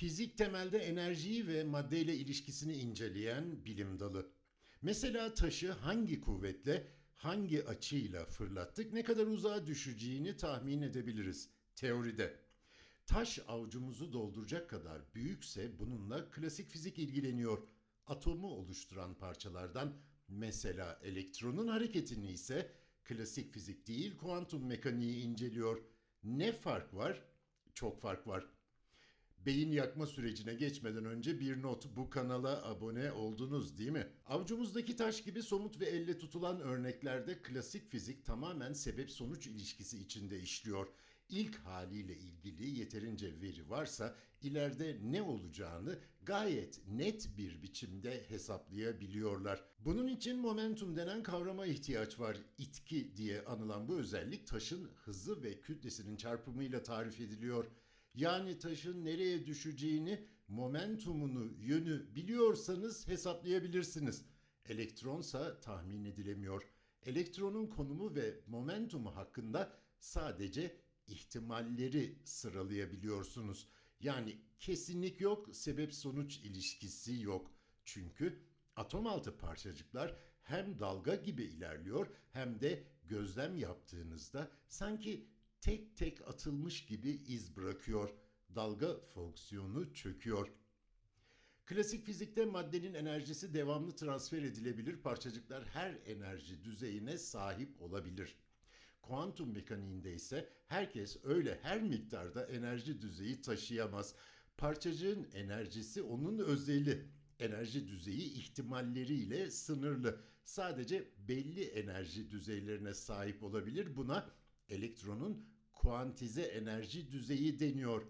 Fizik temelde enerjiyi ve maddeyle ilişkisini inceleyen bilim dalı. Mesela taşı hangi kuvvetle, hangi açıyla fırlattık, ne kadar uzağa düşeceğini tahmin edebiliriz teoride. Taş avucumuzu dolduracak kadar büyükse bununla klasik fizik ilgileniyor. Atomu oluşturan parçalardan mesela elektronun hareketini ise klasik fizik değil kuantum mekaniği inceliyor. Ne fark var? Çok fark var. Beyin yakma sürecine geçmeden önce bir not bu kanala abone oldunuz değil mi? Avucumuzdaki taş gibi somut ve elle tutulan örneklerde klasik fizik tamamen sebep sonuç ilişkisi içinde işliyor. İlk haliyle ilgili yeterince veri varsa ileride ne olacağını gayet net bir biçimde hesaplayabiliyorlar. Bunun için momentum denen kavrama ihtiyaç var. İtki diye anılan bu özellik taşın hızı ve kütlesinin çarpımıyla tarif ediliyor. Yani taşın nereye düşeceğini, momentumunu, yönü biliyorsanız hesaplayabilirsiniz. Elektronsa tahmin edilemiyor. Elektronun konumu ve momentumu hakkında sadece ihtimalleri sıralayabiliyorsunuz. Yani kesinlik yok, sebep sonuç ilişkisi yok. Çünkü atom altı parçacıklar hem dalga gibi ilerliyor hem de gözlem yaptığınızda sanki tek tek atılmış gibi iz bırakıyor. Dalga fonksiyonu çöküyor. Klasik fizikte maddenin enerjisi devamlı transfer edilebilir. Parçacıklar her enerji düzeyine sahip olabilir. Kuantum mekaniğinde ise herkes öyle her miktarda enerji düzeyi taşıyamaz. Parçacığın enerjisi onun özeli. Enerji düzeyi ihtimalleriyle sınırlı. Sadece belli enerji düzeylerine sahip olabilir. Buna elektronun kuantize enerji düzeyi deniyor.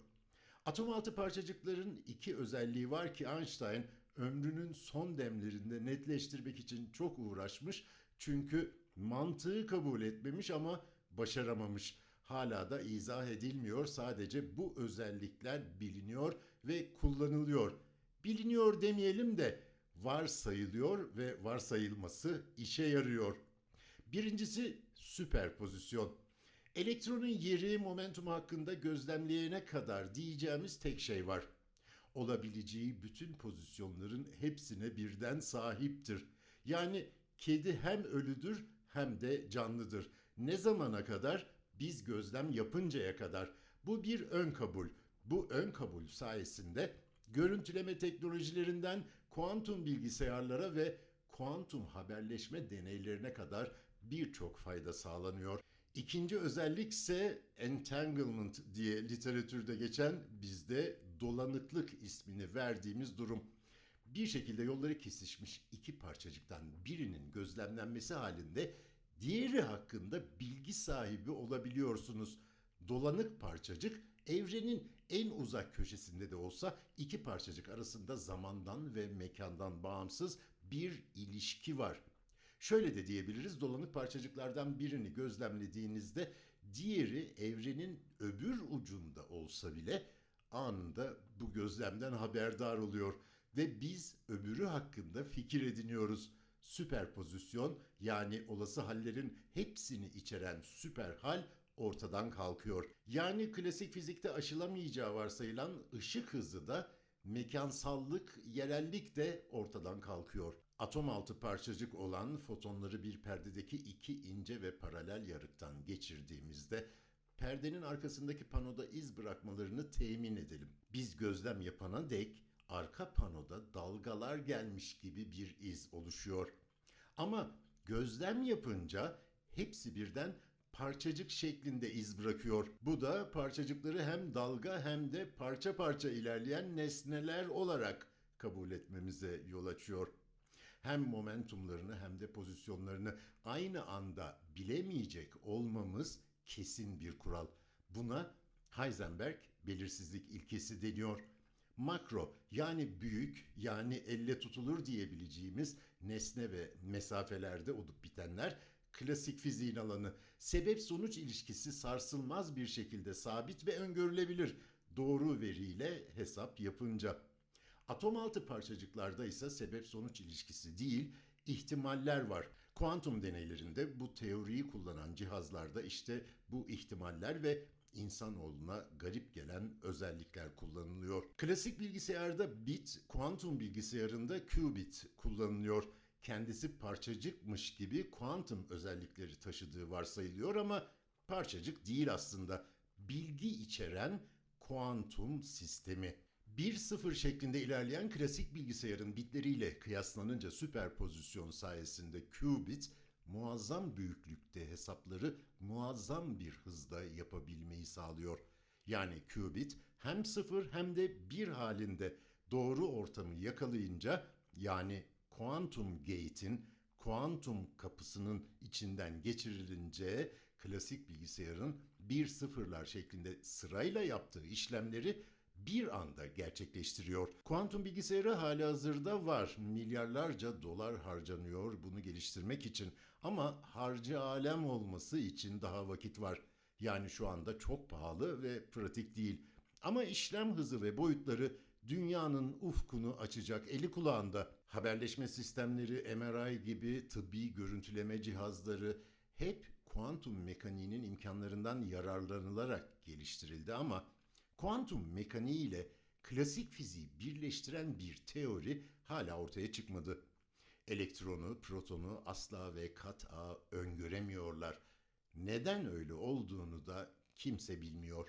Atom altı parçacıkların iki özelliği var ki Einstein ömrünün son demlerinde netleştirmek için çok uğraşmış. Çünkü mantığı kabul etmemiş ama başaramamış. Hala da izah edilmiyor. Sadece bu özellikler biliniyor ve kullanılıyor. Biliniyor demeyelim de varsayılıyor ve varsayılması işe yarıyor. Birincisi süperpozisyon. Elektronun yeri momentumu hakkında gözlemleyene kadar diyeceğimiz tek şey var. Olabileceği bütün pozisyonların hepsine birden sahiptir. Yani kedi hem ölüdür hem de canlıdır. Ne zamana kadar? Biz gözlem yapıncaya kadar. Bu bir ön kabul. Bu ön kabul sayesinde görüntüleme teknolojilerinden kuantum bilgisayarlara ve kuantum haberleşme deneylerine kadar birçok fayda sağlanıyor. İkinci özellik ise entanglement diye literatürde geçen bizde dolanıklık ismini verdiğimiz durum. Bir şekilde yolları kesişmiş iki parçacıktan birinin gözlemlenmesi halinde diğeri hakkında bilgi sahibi olabiliyorsunuz. Dolanık parçacık evrenin en uzak köşesinde de olsa iki parçacık arasında zamandan ve mekandan bağımsız bir ilişki var. Şöyle de diyebiliriz dolanık parçacıklardan birini gözlemlediğinizde diğeri evrenin öbür ucunda olsa bile anında bu gözlemden haberdar oluyor ve biz öbürü hakkında fikir ediniyoruz. Süperpozisyon yani olası hallerin hepsini içeren süper hal ortadan kalkıyor. Yani klasik fizikte aşılamayacağı varsayılan ışık hızı da mekansallık, yerellik de ortadan kalkıyor. Atom altı parçacık olan fotonları bir perdedeki iki ince ve paralel yarıktan geçirdiğimizde perdenin arkasındaki panoda iz bırakmalarını temin edelim. Biz gözlem yapana dek arka panoda dalgalar gelmiş gibi bir iz oluşuyor. Ama gözlem yapınca hepsi birden parçacık şeklinde iz bırakıyor. Bu da parçacıkları hem dalga hem de parça parça ilerleyen nesneler olarak kabul etmemize yol açıyor. Hem momentumlarını hem de pozisyonlarını aynı anda bilemeyecek olmamız kesin bir kural. Buna Heisenberg belirsizlik ilkesi deniyor. Makro yani büyük yani elle tutulur diyebileceğimiz nesne ve mesafelerde olup bitenler klasik fiziğin alanı. Sebep sonuç ilişkisi sarsılmaz bir şekilde sabit ve öngörülebilir. Doğru veriyle hesap yapınca. Atom altı parçacıklarda ise sebep sonuç ilişkisi değil, ihtimaller var. Kuantum deneylerinde bu teoriyi kullanan cihazlarda işte bu ihtimaller ve insanoğluna garip gelen özellikler kullanılıyor. Klasik bilgisayarda bit, kuantum bilgisayarında qubit kullanılıyor. Kendisi parçacıkmış gibi kuantum özellikleri taşıdığı varsayılıyor ama parçacık değil aslında. Bilgi içeren kuantum sistemi. 1-0 şeklinde ilerleyen klasik bilgisayarın bitleriyle kıyaslanınca süperpozisyon sayesinde qubit muazzam büyüklükte hesapları muazzam bir hızda yapabilmeyi sağlıyor. Yani qubit hem 0 hem de 1 halinde doğru ortamı yakalayınca yani kuantum gate'in kuantum kapısının içinden geçirilince klasik bilgisayarın bir sıfırlar şeklinde sırayla yaptığı işlemleri bir anda gerçekleştiriyor. Kuantum bilgisayarı hali hazırda var. Milyarlarca dolar harcanıyor bunu geliştirmek için. Ama harcı alem olması için daha vakit var. Yani şu anda çok pahalı ve pratik değil. Ama işlem hızı ve boyutları dünyanın ufkunu açacak eli kulağında. Haberleşme sistemleri, MRI gibi tıbbi görüntüleme cihazları hep kuantum mekaniğinin imkanlarından yararlanılarak geliştirildi ama kuantum mekaniği ile klasik fiziği birleştiren bir teori hala ortaya çıkmadı. Elektronu, protonu asla ve kat'a öngöremiyorlar. Neden öyle olduğunu da kimse bilmiyor.